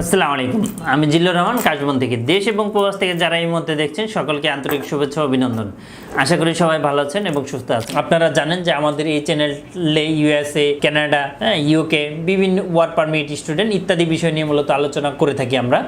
আসসালামু আলাইকুম। আমি জিল্লুর রহমান, কাশবন থেকে। দেশ এবং প্রবাস থেকে যারা এই মধ্যে দেখছেন, সকলকে আন্তরিক শুভেচ্ছা অভিনন্দন। আশা করি সবাই ভালো আছেন এবং সুস্থ আছেন। আপনারা জানেন যে আমাদের এই চ্যানেলে ইউএসএ, কানাডা ইউকে, বিভিন্ন ওয়ার্ক পারমিট স্টুডেন্ট ইত্যাদি বিষয় নিয়ে মূলত আলোচনা করে থাকি আমরা।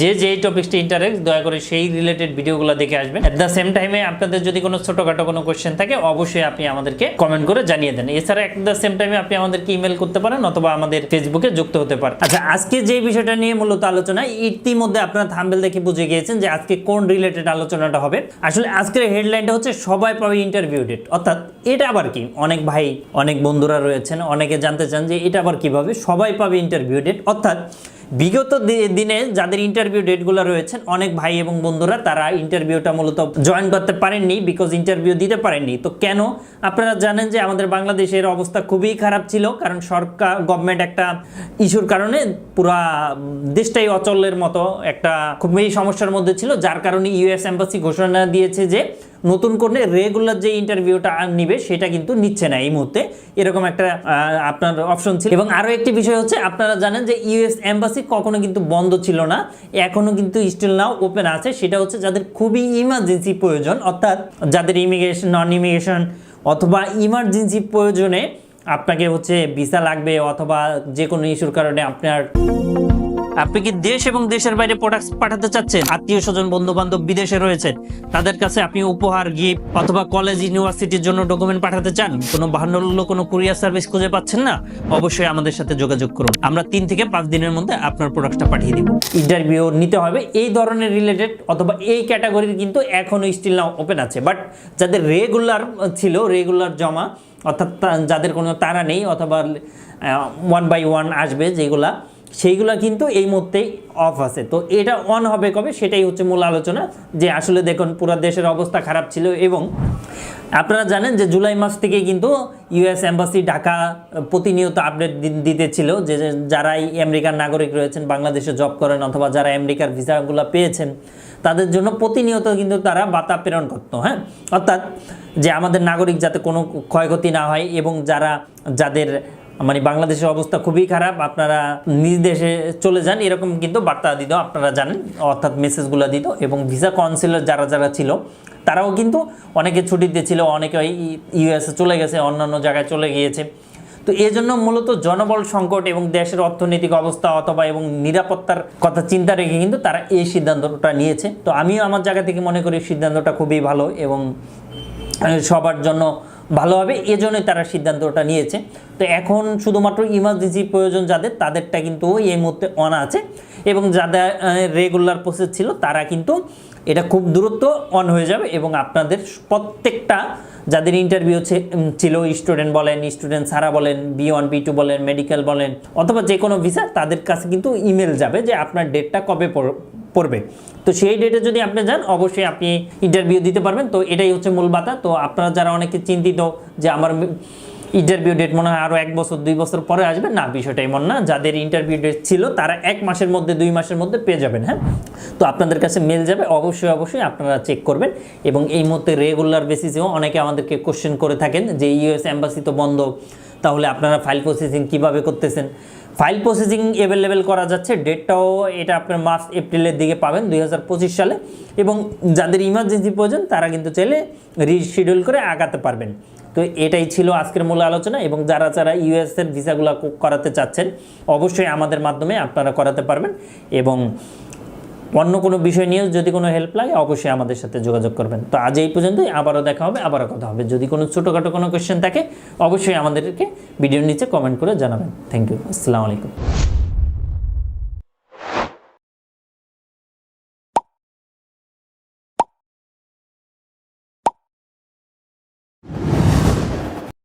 যে যে টপিক্সটি ইন্টারেস্ট দয়া করে সেই রিলেটেড ভিডিওগুলো দেখে আসবেন। অ্যাট দ্য সেম টাইমে আপনাদের যদি কোনো ছোটোখাটো কোনো কোয়েশ্চেন থাকে, অবশ্যই আপনি আমাদেরকে কমেন্ট করে জানিয়ে দেন। এছাড়া অ্যাট দ্য সেম টাইমে আপনি আমাদেরকে ইমেল করতে পারেন অথবা আমাদের ফেসবুকে যুক্ত হতে পারেন। আচ্ছা আজকে যে বিষয়টা নিয়ে মূলত আলোচনা, ইতিমধ্যে আপনারা থাম্বেল দেখে বুঝে গিয়েছেন যে আজকে কোন রিলেটেড আলোচনাটা হবে। আসলে আজকের হেডলাইনটা হচ্ছে সবাই পাবে ইন্টারভিউ ডেট অর্থাৎ এটা আবার কি? অনেক ভাই, অনেক বন্ধুরা রয়েছেন, অনেকে জানতে চান যে এটা আবার কীভাবে? সবাই পাবে ইন্টারভিউ ডেট অর্থাৎ বিগত দিনে যাদের ইন্টারভিউ ডেটগুলো রয়েছেন, অনেক ভাই এবং বন্ধুরা, তারা ইন্টারভিউটা মূলত জয়েন করতে পারেননি বিকজ ইন্টারভিউ দিতে পারেননি। তো কেন? আপনারা জানেন যে আমাদের বাংলাদেশের অবস্থা খুবই খারাপ ছিল, কারণ সরকার গভর্নমেন্ট একটা ইস্যুর কারণে পুরা দেশটাই অচলের মতো একটা খুবই সমস্যার মধ্যে ছিল, যার কারণে ইউএস এম্বাসি ঘোষণা দিয়েছে যে নতুন করে রেগুলার যে ইন্টারভিউটা নিবে, সেটা কিন্তু নিচ্ছে না এই মুহূর্তে। এরকম একটা আপনার অপশন ছিল। এবং আরও একটি বিষয় হচ্ছে, আপনারা জানেন যে ইউএস এম্বাসি কখনো কিন্তু বন্ধ ছিল না, এখনও কিন্তু স্টিল নাও ওপেন আছে। সেটা হচ্ছে যাদের খুবই ইমার্জেন্সি প্রয়োজন, অর্থাৎ যাদের ইমিগ্রেশন নন ইমিগ্রেশন অথবা ইমার্জেন্সি প্রয়োজনে আপনাকে হচ্ছে ভিসা লাগবে, অথবা যে কোনো ইস্যুর কারণে আপনার আপনি কি দেশ এবং দেশের বাইরে প্রোডাক্ট পাঠাতে চাচ্ছেন? আত্মীয় স্বজন বন্ধু বান্ধব বিদেশে রয়েছেন তাদের কাছে আপনি উপহার গিফট অথবা কলেজ ইউনিভার্সিটির জন্য ডকুমেন্ট পাঠাতে চান? কোনো বাহান্ন কোনো কুরিয়ার সার্ভিস খুঁজে পাচ্ছেন না? অবশ্যই আমাদের সাথে যোগাযোগ করুন। আমরা তিন থেকে পাঁচ দিনের মধ্যে আপনার প্রোডাক্টটা পাঠিয়ে দিব। ইন্টারভিউ নিতে হবে এই ধরনের রিলেটেড অথবা এই ক্যাটাগরির কিন্তু এখনও স্টিল নাও ওপেন আছে। বাট যাদের রেগুলার ছিল রেগুলার জমা, অর্থাৎ যাদের কোনো তারা নেই, অথবা ওয়ান বাই ওয়ান আসবে যেগুলা সেইগুলো কিন্তু এই মুহূর্তেই অফ আছে। তো এটা অন হবে কবে? সেটাই হচ্ছে মূল আলোচনা। যে আসলে দেখুন, পুরো দেশের অবস্থা খারাপ ছিল এবং আপনারা জানেন যে জুলাই মাস থেকে কিন্তু ইউএস এম্বাসি ঢাকা প্রতিনিয়ত আপডেট দিতেছিল যে যারাই আমেরিকার নাগরিক রয়েছেন, বাংলাদেশে জব করেন অথবা যারা আমেরিকার ভিসাগুলো পেয়েছেন, তাদের জন্য প্রতিনিয়ত কিন্তু তারা বার্তা প্রেরণ করতো হ্যাঁ? অর্থাৎ যে আমাদের নাগরিক যাতে কোনো ক্ষয়ক্ষতি না হয় এবং যারা, যাদের মানে বাংলাদেশের অবস্থা খুবই খারাপ, আপনারা নিজ দেশে চলে যান, এরকম কিন্তু বার্তা দিত, আপনারা জানেন, অর্থাৎ মেসেজগুলো দিত, এবং ভিসা কাউন্সিলর যারা যারা ছিল, তারাও কিন্তু অনেকে ছুটিতে ছিল, অনেকে ইউএসএ চলে গেছে, অন্যান্য জায়গায় চলে গিয়েছে। তো এই জন্য মূলত জনবল সংকট এবং দেশের অর্থনৈতিক অবস্থা অথবা এবং নিরাপত্তার কথা চিন্তা রেখে কিন্তু তারা এই সিদ্ধান্তটা নিয়েছে। তো আমিও আমার জায়গা থেকে মনে করি সিদ্ধান্তটা খুবই ভালো এবং সবার জন্য ভালো হবে, এজন্যই তারা সিদ্ধান্তটা নিয়েছে। তো এখন শুধুমাত্র ইমার্জেন্সি প্রয়োজন যাদের, তাদেরটা কিন্তু এই মুহূর্তে অন আছে। এবং যাদের রেগুলার প্রসেস ছিল, তারা কিন্তু এটা খুব দূরত্ব অন হয়ে যাবে। এবং আপনাদের প্রত্যেকটা যাদের ইন্টারভিউ ছিল স্টুডেন্ট বলেন স্টুডেন্ট সারা বলেন বি ওয়ান বি টু বলেন মেডিকেল বলেন, অথবা যে কোনো ভিসা তাদের কাছে কিন্তু ইমেল যাবে যে আপনার ডেটটা কবে পড়বে। তো সেই ডেটে যদি আপনি যান, অবশ্যই আপনি ইন্টারভিউ দিতে পারবেন। তো এটাই হচ্ছে মূল বাতা তো আপনারা যারা অনেকে চিন্তিত যে আমার ইন্টারভিউ ডেট মনে হয় আরও এক বছর, দুই বছর পরে আসবে, না, বিষয়টা এমন না। যাদের ইন্টারভিউ ডেট ছিল, তারা এক মাসের মধ্যে, দুই মাসের মধ্যে পেয়ে যাবেন হ্যাঁ? তো আপনাদের কাছে মেল যাবে। অবশ্যই অবশ্যই আপনারা চেক করবেন। এবং এই মুহূর্তে রেগুলার বেসিসেও অনেকে আমাদেরকে কোশ্চেন করে থাকেন যে ইউএস অ্যাম্বাসি তো বন্ধ তাহলে আপনারা ফাইল প্রসেসিং কীভাবে করতেছেন? ফাইল প্রসেসিং অ্যাভেলেবেল করা যাচ্ছে ডেটটাও এটা আপনার মার্চ, এপ্রিলের দিকে পাবেন দুই হাজার পঁচিশ সালে এবং যাদের ইমার্জেন্সি প্রয়োজন তারা কিন্তু চাইলে রিশিডিউল করে আগাতে পারবেন। তো এটাই ছিল আজকের মূল আলোচনা এবং যারা যারা ইউএসের ভিসাগুলো করাতে চাচ্ছেন, অবশ্যই আমাদের মাধ্যমে আপনারা করাতে পারবেন এবং অন্য কোনো বিষয় নিয়েও যদি কোনো হেল্প লাগে, অবশ্যই আমাদের সাথে যোগাযোগ করবেন। তো আজ এই পর্যন্তই, আবারও দেখা হবে, আবারও কথা হবে। যদি কোনো ছোটোখাটো কোনো কোয়েশ্চেন থাকে, অবশ্যই আমাদেরকে ভিডিওর নিচে কমেন্ট করে জানাবেন। থ্যাংক ইউ আসসালামু আলাইকুম।